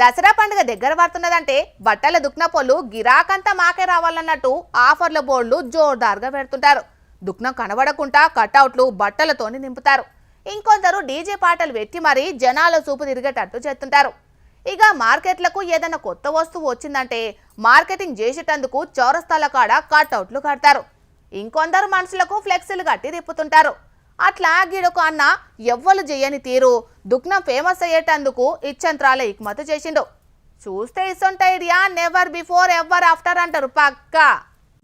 దసరా పండుగ దగ్గర పడుతున్నదంటే బట్టల దుక్నపోళ్ళు గిరాకంతా మాకే రావాలన్నట్టు ఆఫర్ల బోర్డులు జోర్దార్గా పెడుతుంటారు. దుక్నం కనబడకుండా కటౌట్లు బట్టలతోని నింపుతారు. ఇంకొందరు డీజే పాటలు పెట్టి మరీ జనాల చూపు తిరిగేటట్టు చేస్తుంటారు. ఇక మార్కెట్లకు ఏదైనా కొత్త వస్తువు వచ్చిందంటే మార్కెటింగ్ చేసేటందుకు చౌరస్తాల కాడ కట్అవుట్లు కడతారు. ఇంకొందరు మనుషులకు ఫ్లెక్సీలు కట్టి తిప్పుతుంటారు. అట్లా గిడొక అన్న ఎవ్వలు చేయని తీరు దుగ్నం ఫేమస్ అయ్యేటందుకు ఇచ్చంత్రాల ఇక్మత చేసిండు. చూస్తే ఇసొంట idea never before ever after అంటారు పక్కా.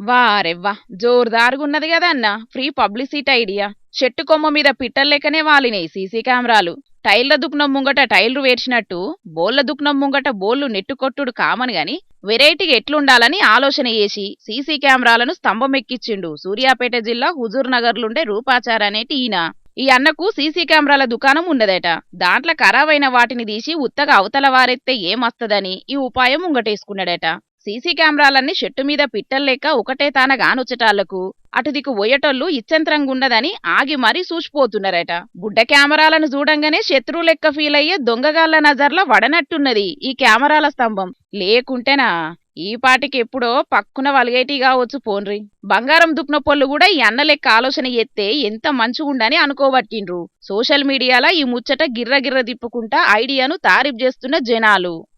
వారెవ్వా జోరుదారుగున్నది కదా అన్న ఫ్రీ పబ్లిసిటీ ఐడియా. చెట్టు కొమ్మ మీద పిట్టల్లేకనే వాలినాయి సీసీ కెమెరాలు. టైర్ల దుక్నం ముంగట టైర్లు వేర్చినట్టు బోళ్ళ దుక్నం ముంగట బోళ్ళు నెట్టుకొట్టుడు కామన్ గాని వెరైటీ ఎట్లుండాలని ఆలోచన చేసి సీసీ కెమెరాలను స్తంభం ఎక్కిచ్చిండు సూర్యాపేట జిల్లా హుజూర్ నగర్లుండే రూపాచార్ అనేటి ఈయన. ఈ అన్నకు సీసీ కెమెరాల దుకాణం ఉన్నదట. దాంట్లో ఖరాబైన వాటిని తీసి ఉత్తగా అవతల వారెత్తే ఏమస్తదని ఈ ఉపాయం ముంగటేసుకున్నాడట సీసీ కెమెరాలన్నీ చెట్టు మీద పిట్టల్లేక ఒకటే తాన గానొచ్చటాళ్ళకు. అటు దిక్కు పోయేటోళ్ళు ఆగి మరీ చూసిపోతున్నారట బుడ్డ కెమెరాలను చూడంగానే శత్రువు లెక్క ఫీల్ అయ్యే దొంగగాళ్ళ నజర్ల వడనట్టున్నది ఈ కెమెరాల స్తంభం. లేకుంటేనా? ఈ పాటికి ఎప్పుడో పక్కున వలిగేటి కావచ్చు పోన్రి. బంగారం దుక్న పొల్లు కూడా ఈ అన్నలెక్క ఆలోచన ఎత్తే ఎంత మంచిగుండని అనుకోబట్టిండ్రు. సోషల్ మీడియాలో ఈ ముచ్చట గిర్ర గిర్ర తిప్పుకుంటా ఐడియాను తారీఫ్ చేస్తున్న జనాలు.